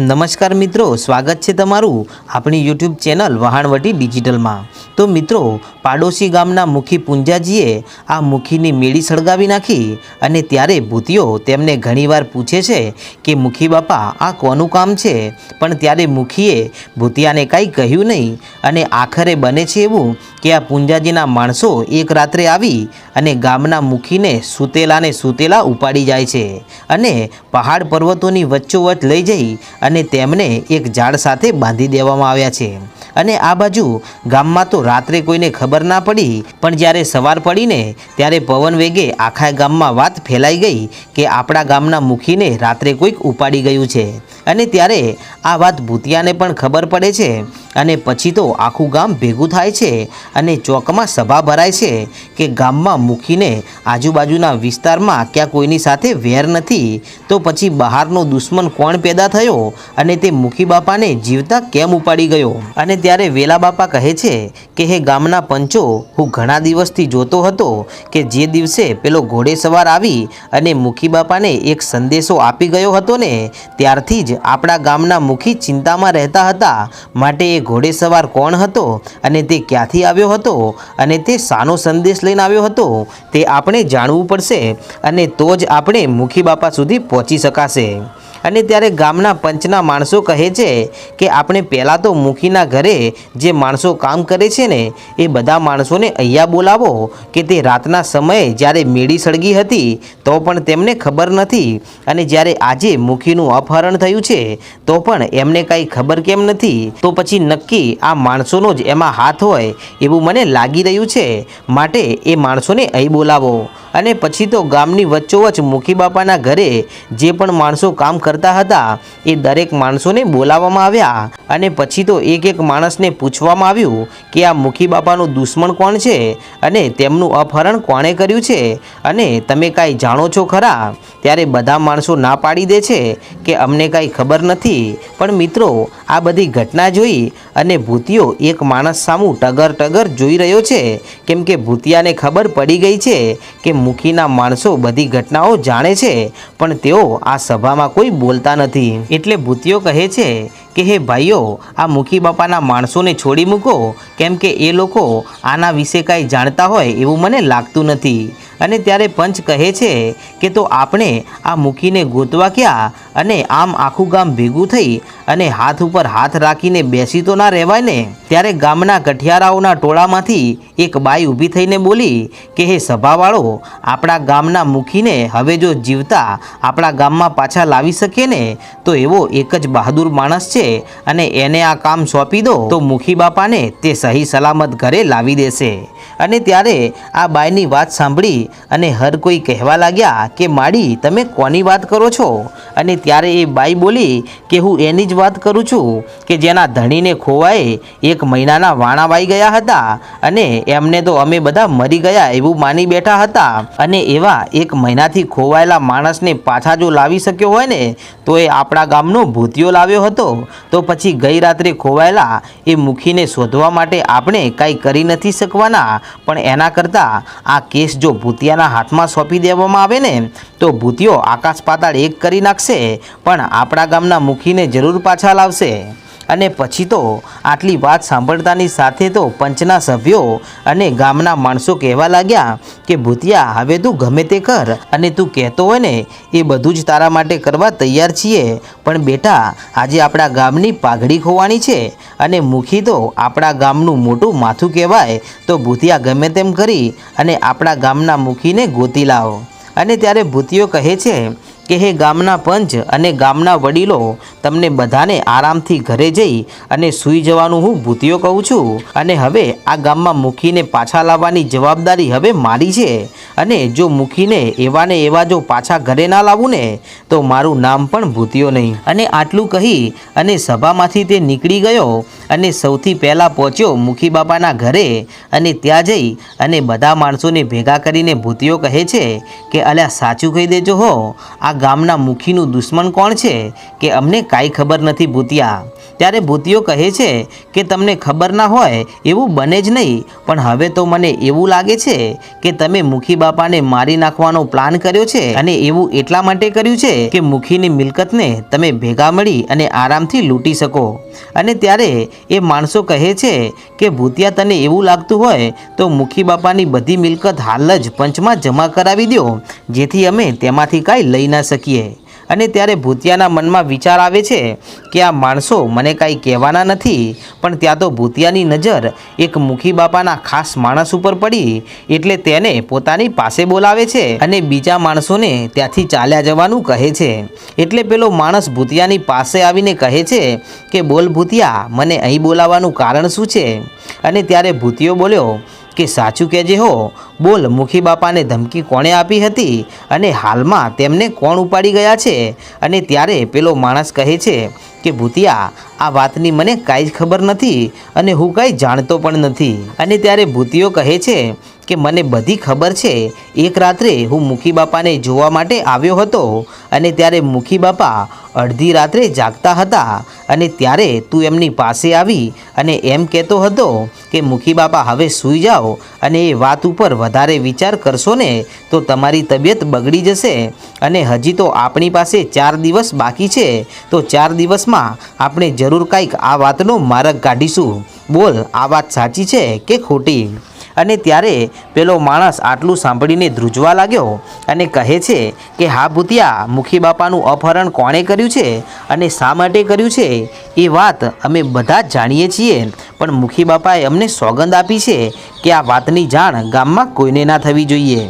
નમસ્કાર મિત્રો, સ્વાગત છે તમારું આપણી યુટ્યુબ ચેનલ વહાણવટી ડિજિટલમાં. તો મિત્રો, પાડોશી ગામના મુખી પુંજાજીએ આ મુખીની મેળી સળગાવી નાખી અને ત્યારે ભૂતિયો તેમને ઘણીવાર પૂછે છે કે, મુખી બાપા, આ કોનું કામ છે? પણ ત્યારે મુખીએ ભૂતિયાને કાંઈ કહ્યું નહીં અને આખરે બને છે એવું કે, આ પુંજાજીના માણસો એક રાત્રે આવી અને ગામના મુખીને સૂતેલાને સૂતેલા ઉપાડી જાય છે અને પહાડ પર્વતોની વચ્ચોવચ્ચ લઈ જઈ અને તેમને એક ઝાડ સાથે બાંધી દેવામાં આવ્યા છે. અને આ બાજુ ગામમાં તો રાત્રે કોઈને ખબર ના પડી, પણ જ્યારે સવાર પડીને ત્યારે પવન વેગે આખા ગામમાં વાત ફેલાઈ ગઈ કે આપણા ગામના મુખીને રાત્રે કોઈક ઉપાડી ગયું છે. અને ત્યારે આ વાત ભૂતિયાને પણ ખબર પડે છે અને પછી તો આખું ગામ ભેગું થાય છે અને ચોકમાં સભા ભરાય છે કે ગામમાં મૂકીને આજુબાજુના વિસ્તારમાં ક્યાં કોઈની સાથે વેર નથી. તો પછી બહારનો દુશ્મન કોણ પેદા થયો અને તે મુખી બાપાને જીવતા કેમ ઉપાડી ગયો? અને ત્યારે વેલા બાપા કહે છે કે, હે ગામના પંચો, હું ઘણા દિવસથી જોતો હતો કે જે દિવસે પેલો ઘોડે સવાર આવી અને મુખી બાપાને એક સંદેશો આપી ગયો હતો ને, ત્યારથી જ આપણા ગામના મુખી ચિંતામાં રહેતા હતા. માટે એ ઘોડેસવાર કોણ હતો અને તે ક્યાંથી આવ્યો હતો અને તે શાનો સંદેશ લઈને આવ્યો હતો તે આપણે જાણવું પડશે અને તો જ આપણે મુખી બાપા સુધી પહોંચી શકાશે. અને ત્યારે ગામના પંચના માણસો કહે છે કે આપણે પહેલાં તો મુખીના ઘરે જે માણસો કામ કરે છે ને, એ બધા માણસોને અહીંયા બોલાવો કે તે રાતના સમયે જ્યારે મેળી સળગી હતી, તો પણ તેમને ખબર નથી. અને જ્યારે આજે મુખીનું અપહરણ થયું છે, તો પણ એમને કાંઈ ખબર કેમ નથી? તો પછી નક્કી આ માણસોનો જ એમાં હાથ હોય એવું મને લાગી રહ્યું છે. માટે એ માણસોને અહીં બોલાવો. અને પછી તો ગામની વચ્ચોવચ મુખી બાપાના ઘરે જે પણ માણસો કામ કરતા હતા, એ દરેક માણસોને બોલાવવામાં આવ્યા. અને પછી તો એક એક માણસને પૂછવામાં આવ્યું કે આ મુખી બાપાનું દુશ્મન કોણ છે અને તેમનું અપહરણ કોણે કર્યું છે? અને તમે કાંઈ જાણો છો ખરા? ત્યારે બધા માણસો ના પાડી દે છે કે અમને કાંઈ ખબર નથી. પણ મિત્રો, આ બધી ઘટના જોઈ અને ભૂતિયો એક માણસ સામું ટગર ટગર જોઈ રહ્યો છે. કેમ કે ભૂતિયાને ખબર પડી ગઈ છે કે મુખીના માણસો બધી ઘટનાઓ જાણે છે, પણ તેઓ આ સભામાં કોઈ બોલતા નથી. એટલે ભૂતિયો કહે છે કે હે ભાઈઓ, આ મુખી બાપાના માણસોને છોડી મૂકો. કેમ કે એ લોકો આના વિશે કાંઈ જાણતા હોય એવું મને લાગતું નથી. અને ત્યારે પંચ કહે છે કે તો આપણે આ મુખીને ગોતવા ક્યાં? અને આમ આખું ગામ ભેગું થઈ અને હાથ ઉપર હાથ રાખીને બેસી તો ના રહેવાય ને, ત્યારે ગામના કઠિયારાઓના ટોળામાંથી એક બાઈ ઊભી થઈને બોલી કે, હે સભાવાળો, આપણા ગામના મુખીને હવે જો જીવતા આપણા ગામમાં પાછા લાવી શકીએ ને, તો એવો એક જ બહાદુર માણસ છે અને એને આ કામ સોંપી દો, તો મુખી બાપાને તે સહી સલામત ઘરે લાવી દેશે. અને ત્યારે આ બાઈની વાત સાંભળી અને હર કોઈ કહેવા લાગ્યા કે, માડી, તમે કોની વાત કરો છો? અને ત્યારે એ બાઈ બોલી કે, હું એની જ વાત કરું છું કે જેના ધણીને ખોવાએ એક મહિનાના વાણા વાઈ ગયા હતા અને એમને તો અમે બધા મરી ગયા એવું માની બેઠા હતા. અને એવા એક મહિનાથી ખોવાયેલા માણસને પાછા જો લાવી શક્યો હોય ને, તો એ આપણા ગામનો ભૂતિયો લાવ્યો હતો. તો પછી ગઈ રાત્રે ખોવાયેલા એ મુખીને શોધવા માટે આપણે કાંઈ કરી નથી શકવાના. પણ એના કરતાં આ કેસ જો ભૂતિયાના હાથમાં સોંપી દેવામાં આવે ને તો ભૂતિયો આકાશ પાતાળ એક કરી નાખશે, પણ આપણા ગામના મુખીને જરૂર પાછા લાવશે. અને પછી તો આટલી વાત સાંભળતાની સાથે તો પંચના સભ્યો અને ગામના માણસો કહેવા લાગ્યા કે, ભૂતિયા, હવે તું ગમે તે કર, અને તું કહેતો હોય ને, એ બધું જ તારા માટે કરવા તૈયાર છીએ. પણ બેટા, આજે આપણા ગામની પાઘડી ખોવાની છે, અને મુખી તો આપણા ગામનું મોટું માથું કહેવાય. તો ભૂતિયા ગમે તેમ કરી, અને આપણા ગામના મુખીને ગોતી લાવો. અને ત્યારે ભૂતિયો કહે છે કે હે ગામના પંચ અને ગામના વડીલો, તમને બધાને આરામથી ઘરે જઈ અને સૂઈ જવાનું હું ભૂતિયો કહું છું. અને હવે આ ગામમાં મૂકીને પાછા લાવવાની જવાબદારી હવે મારી છે. અને જો મૂકીને એવાને એવા જો પાછા ઘરે ના લાવું ને, તો મારું નામ પણ ભૂતિયો નહીં. અને આટલું કહી અને સભામાંથી તે નીકળી ગયો અને સૌથી પહેલાં પહોંચ્યો મુખી બાપાના ઘરે અને ત્યાં જઈ અને બધા માણસોને ભેગા કરીને ભૂતિયો કહે છે કે, અલ્યા સાચું કહી દેજો હો. આ ગામના મુખીનું દુશ્મન કોણ છે કે અમને કાંઈ ખબર નથી ભૂતિયા? ત્યારે ભૂતિયો કહે છે કે તમને ખબર ના હોય એવું બને જ નહીં, પણ હવે તો મને એવું લાગે છે કે તમે મુખી બાપાને મારી નાખવાનો પ્લાન કર્યો છે અને એવું એટલા માટે કર્યું છે કે મુખીની મિલકતને તમે ભેગા મળી અને આરામથી લૂંટી શકો. અને ત્યારે એ માણસો કહે છે કે ભૂતિયા તને એવું લાગતું હોય તો મુખી બાપાની બધી મિલકત હાલ જ પંચમાં જમા કરાવી દો જેથી અમે તેમાંથી કાંઈ લઈ ના શકીએ. અને ત્યારે ભૂતિયાના મનમાં વિચાર આવે છે કે આ માણસો મને કાંઈ કહેવાના નથી, પણ ત્યાં તો ભૂતિયાની નજર એક મુખી બાપાના ખાસ માણસ ઉપર પડી, એટલે તેને પોતાની પાસે બોલાવે છે અને બીજા માણસોને ત્યાંથી ચાલ્યા જવાનું કહે છે. એટલે પેલો માણસ ભૂતિયાની પાસે આવીને કહે છે કે બોલ ભૂતિયા, મને અહીં બોલાવવાનું કારણ શું છે? અને ત્યારે ભૂતિયો બોલ્યો કે સાચું કહેજે હો. બોલ, મુખી બાપાને ધમકી કોણે આપી હતી? અને હાલમાં તેમને કોણ ઉપાડી ગયા છે? અને ત્યારે પેલો માણસ કહે છે કે, ભૂતિયા, આ વાતની મને કાંઈ જ ખબર નથી અને હું કાંઈ જાણતો પણ નથી. અને ત્યારે ભૂતિયો કહે છે કે મને બધી ખબર છે. એક રાત્રે હું મુખી બાપાને જોવા માટે આવ્યો હતો અને ત્યારે મુખી બાપા અડધી રાત્રે જાગતા હતા અને ત્યારે તું એમની પાસે આવી અને એમ કહેતો હતો કે મુખી બાપા હવે સૂઈ જાઓ અને એ વાત ઉપર વધારે વિચાર કરશો ને, તો તમારી તબિયત બગડી જશે અને હજી તો આપણી પાસે ચાર દિવસ બાકી છે, તો ચાર દિવસમાં આપણે જરૂર કાંઈક આ વાતનો માર્ગ કાઢીશું. બોલ, આ વાત સાચી છે કે ખોટી? અને ત્યારે પેલો માણસ આટલું સાંભળીને ધ્રુજવા લાગ્યો અને કહે છે કે, હા ભૂતિયા, મુખી બાપાનું અપહરણ કોણે કર્યું છે અને શા માટે કર્યું છે? એ વાત અમે બધા જ જાણીએ છીએ, પણ મુખી બાપાએ અમને સોગંદ આપી છે કે આ વાતની જાણ ગામમાં કોઈને ના થવી જોઈએ.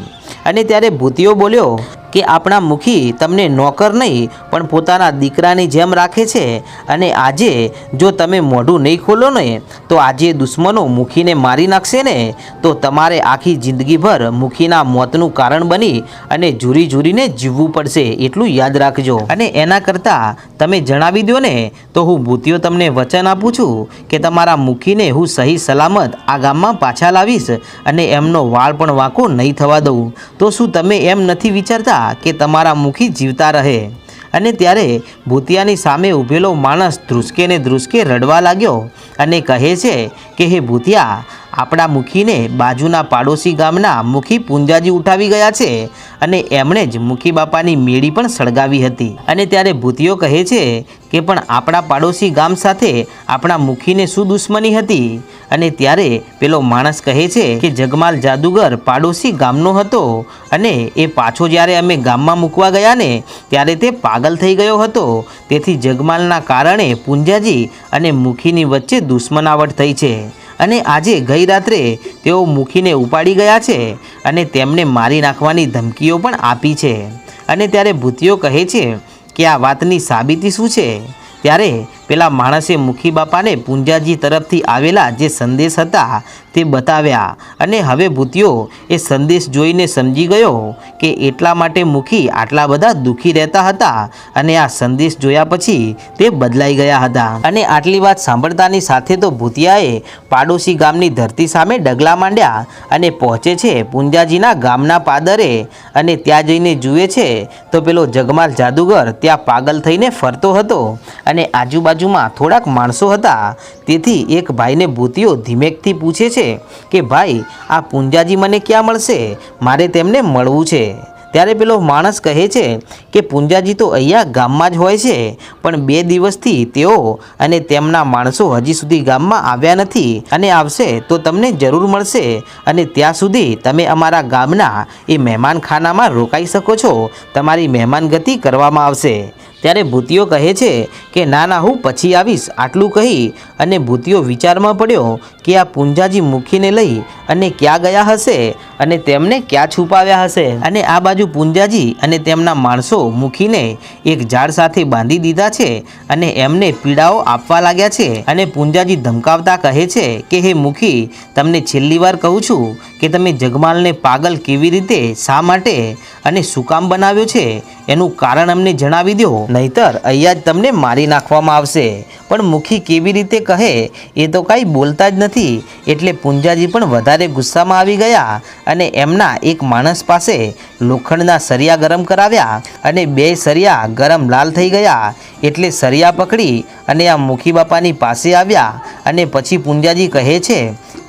અને ત્યારે ભૂતિયો બોલ્યો કે આપણા મુખી તમને નોકર નહીં, પણ પોતાના દીકરાની જેમ રાખે છે. અને આજે જો તમે મોઢું નહીં ખોલો ને, તો આજે દુશ્મનો મુખીને મારી નાખશે ને. તો તમારે આખી જિંદગીભર મુખીના મોતનું કારણ બની અને ઝૂરી ઝૂરીને જીવવું પડશે, એટલું યાદ રાખજો. અને એના કરતાં તમે જણાવી દો ને, તો હું ભૂતિયો તમને વચન આપું છું કે તમારા મુખીને હું સહી સલામત આ ગામમાં પાછા લાવીશ અને એમનો વાળ પણ વાંકો નહીં થવા દઉં. તો શું તમે એમ નથી વિચારતા કે તમારા મુખી જીવતા રહે? અને ત્યારે ભૂતિયાની સામે ઊભેલો માણસ ધ્રુસકે ને ધ્રુસકે રડવા લાગ્યો અને કહે છે કે, હે ભૂતિયા, આપણા મુખીને બાજુના પાડોશી ગામના મુખી પુંજાજી ઉઠાવી ગયા છે અને એમણે જ મુખી બાપાની મેળી પણ સળગાવી હતી. અને ત્યારે ભૂતિયો કહે છે કે, પણ આપણા પાડોશી ગામ સાથે આપણા મુખીને શું દુશ્મની હતી? અને ત્યારે પેલો માણસ કહે છે કે જગમાલ જાદુગર પાડોશી ગામનો હતો અને એ પાછો જ્યારે અમે ગામમાં મૂકવા ગયા ને ત્યારે તે પાગલ થઈ ગયો હતો. તેથી જગમાલના કારણે પુંજાજી અને મુખીની વચ્ચે દુશ્મનાવટ થઈ છે અને આજે ગઈ રાત્રે તેઓ મુખીને ઉપાડી ગયા છે અને તેમને મારી નાખવાની ધમકીઓ પણ આપી છે. અને ત્યારે ભૂતિયો કહે છે કે આ વાતની સાબિતી શું છે? ત્યારે પેલા માણસે મુખી બાપાને પુંજાજી તરફથી આવેલા જે સંદેશ હતા તે બતાવ્યા. અને હવે ભૂતિયો એ સંદેશ જોઈને સમજી ગયો કે એટલા માટે મુખી આટલા બધા દુઃખી રહેતા હતા અને આ સંદેશ જોયા પછી તે બદલાઈ ગયા હતા. અને આટલી વાત સાંભળતાની સાથે તો ભૂતિયાએ પાડોશી ગામની ધરતી સામે ડગલા માંડ્યા અને પહોંચે છે પુંજાજીના ગામના પાદરે અને ત્યાં જઈને જુએ છે તો પેલો જગમાલ જાદુગર ત્યાં પાગલ થઈને ફરતો હતો અને આજુબાજુમાં થોડાક માણસો હતા. તેથી એક ભાઈને ભૂતિયો ધીમેકથી પૂછે છે કે, ભાઈ, આ પુંજાજી મને ક્યાં મળશે? મારે તેમને મળવું છે. ત્યારે પેલો માણસ કહે છે કે, પુંજાજી તો અહીંયા ગામમાં જ હોય છે, પણ બે દિવસથી તેઓ અને તેમના માણસો હજી સુધી ગામમાં આવ્યા નથી અને આવશે તો તમને જરૂર મળશે અને ત્યાં સુધી તમે અમારા ગામના એ મહેમાનખાનામાં રોકાઈ શકો છો. તમારી મહેમાનગતિ કરવામાં આવશે. ત્યારે ભૂતિયો કહે છે કે, ના ના, હું પછી આવીશ. આટલું કહી અને ભૂતિયો વિચારમાં પડ્યો કે આ પુંજાજી મુખીને લઈ અને ક્યાં ગયા હશે અને તેમને ક્યાં છુપાવ્યા હશે? અને આ બાજુ પુંજાજી અને તેમના માણસો મુખીને એક ઝાડ સાથે બાંધી દીધા છે અને એમને પીડાઓ આપવા લાગ્યા છે. અને પુંજાજી ધમકાવતા કહે છે કે, હે મુખી તમને છેલ્લી વાર કહું છું કે તમે જગમાલને પાગલ કેવી રીતે, શા માટે અને શું કામ બનાવ્યો છે, એનું કારણ અમને જણાવી દો. નહીતર અહીંયા જ તમને મારી નાખવામાં આવશે. પણ મુખી કેવી રીતે કહે, એ તો કાંઈ બોલતા જ નથી. એટલે પુંજાજી પણ વધારે ગુસ્સામાં આવી ગયા અને એમના એક માણસ પાસે લોખંડના સરિયા ગરમ કરાવ્યા અને બે સરિયા ગરમ લાલ થઈ ગયા. એટલે સરિયા પકડી અને આ મુખી બાપાની પાસે આવ્યા અને પછી પુંજાજી કહે છે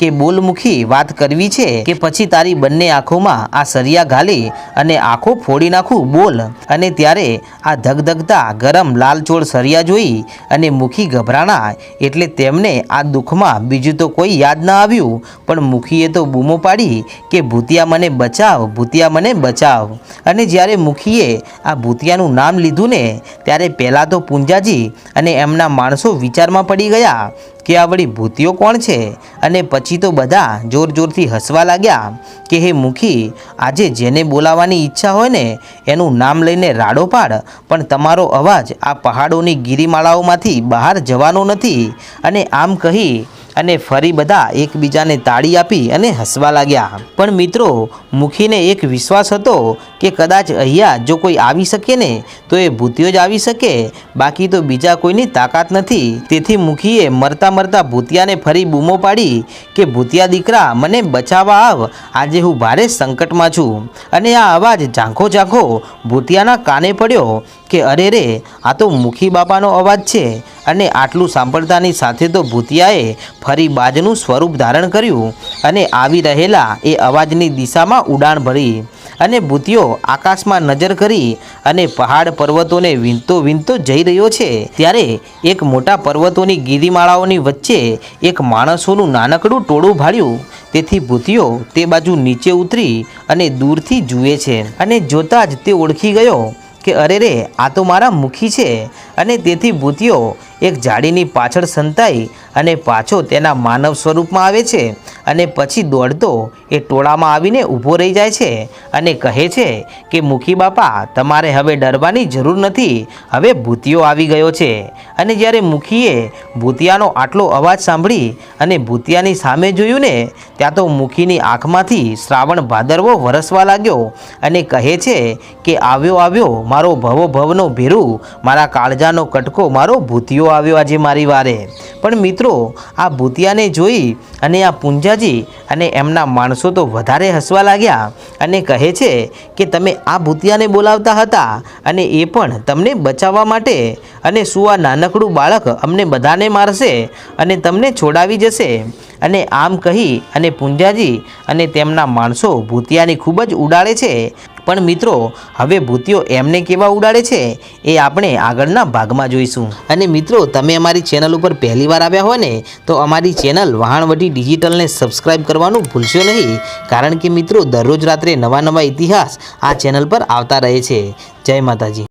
કે બોલ મુખી વાત કરવી છે કે પછી તારી બંને આંખોમાં આ સરિયા ઘાલી અને આંખો ફોડી નાખું, બોલ. અને ત્યારે આ ધગધગતા ગરમ લાલચોળ સરિયા જોઈ અને મુખી ગભરાણા એટલે તેમને આ દુઃખમાં બીજું તો કોઈ યાદ ન આવ્યું. પણ મુખીએ તો બૂમો પાડી કે, ભૂતિયા મને બચાવ, ભૂતિયા મને બચાવ. અને જ્યારે મુખીએ આ ભૂતિયાનું નામ લીધું ને, ત્યારે પહેલાં તો પુંજાજી અને એમના માણસો વિચારમાં પડી ગયા. કે આ વળી ભૂતિઓ કોણ છે? અને પછી તો બધા જોર જોરથી હસવા લાગ્યા કે, હે મુખી, આજે જેને બોલાવાની ઈચ્છા હોય ને, એનું નામ લઈને રાડો પાડ. પણ તમારો અવાજ આ પહાડોની ગિરિમાળાઓમાંથી બહાર જવાનો નથી. અને આમ કહી અને ફરી બધા એકબીજાને તાળી આપી અને હસવા લાગ્યા. પણ મિત્રો, મુખીને એક વિશ્વાસ હતો કે કદાચ અહીંયા જો કોઈ આવી શકે ને, તો એ ભૂતિયો જ આવી શકે. બાકી તો બીજા કોઈની તાકાત નથી. તેથી મુખીએ મરતા મરતા ભૂતિયાને ફરી બૂમો પાડી કે, ભૂતિયા દીકરા, મને બચાવવા આવ. આજે હું ભારે સંકટમાં છું. અને આ અવાજ ઝાંખો ઝાંખો ભૂતિયાના કાને પડ્યો. કે અરે રે, આ તો મુખી બાપાનો અવાજ છે. અને આટલું સાંભળતાની સાથે તો ભૂતિયાએ ફરી બાજનું સ્વરૂપ ધારણ કર્યું અને આવી રહેલા એ અવાજની દિશામાં ઉડાણ ભરી. અને ભૂતિયો આકાશમાં નજર કરી અને પહાડ પર્વતોને વીંધતો વીંધતો જઈ રહ્યો છે. ત્યારે એક મોટા પર્વતોની ગિરિમાળાઓની વચ્ચે એક માણસોનું નાનકડું ટોળું ભાળ્યું. તેથી ભૂતિયો તે બાજુ નીચે ઉતરી અને દૂરથી જુએ છે. અને જોતાં જ તે ઓળખી ગયો. કે અરે રે, આ તો મારા મુખી છે. અને તેથી ભૂતિયો એક જાડીની પાછળ સંતાઈ અને પાછો તેના માનવ સ્વરૂપમાં આવે છે. અને પછી દોડતો એ ટોળામાં આવીને ઊભો રહી જાય છે અને કહે છે કે મુખી બાપા, તમારે હવે ડરવાની જરૂર નથી. હવે ભૂતિયો આવી ગયો છે. અને જ્યારે મુખીએ ભૂતિયાનો આટલો અવાજ સાંભળી અને ભૂતિયાની સામે જોયું ને, ત્યાં તો મુખીની આંખમાંથી શ્રાવણ ભાદરવો વરસવા લાગ્યો અને કહે છે કે, આવ્યો આવ્યો, મારો ભવો ભવનો ભેરું, મારા કાળજાનો કટકો, મારો ભૂતિયો આવ્યો આજે મારી વારે. પણ મિત્રો, આ ભૂતિયાને જોઈ અને આ પૂંજાજી અને એમના માણસો તો વધારે હસવા લાગ્યા અને કહે છે કે તમે આ ભૂતિયાને બોલાવતા હતા અને એ પણ તમને બચાવવા માટે અને શું આ નાનકડું બાળક અમને બધાને મારશે અને તમને છોડાવી જશે? અને આમ કહી અને પુંજાજી અને તેમના માણસો ભૂતિયાની ખૂબ જ ઉડાડે છે. પણ મિત્રો, હવે ભૂતિઓ એમને કેવા ઉડાડે છે એ આપણે આગળના ભાગમાં જોઈશું. અને મિત્રો, તમે અમારી ચેનલ ઉપર પહેલી વાર આવ્યા હોય ને, તો અમારી ચેનલ વહાણવટી ડિજિટલને સબસ્ક્રાઇબ કરવાનું ભૂલશો નહીં. કારણ કે મિત્રો, દરરોજ રાત્રે નવા નવા ઇતિહાસ આ ચેનલ પર આવતા રહે છે. જય માતાજી.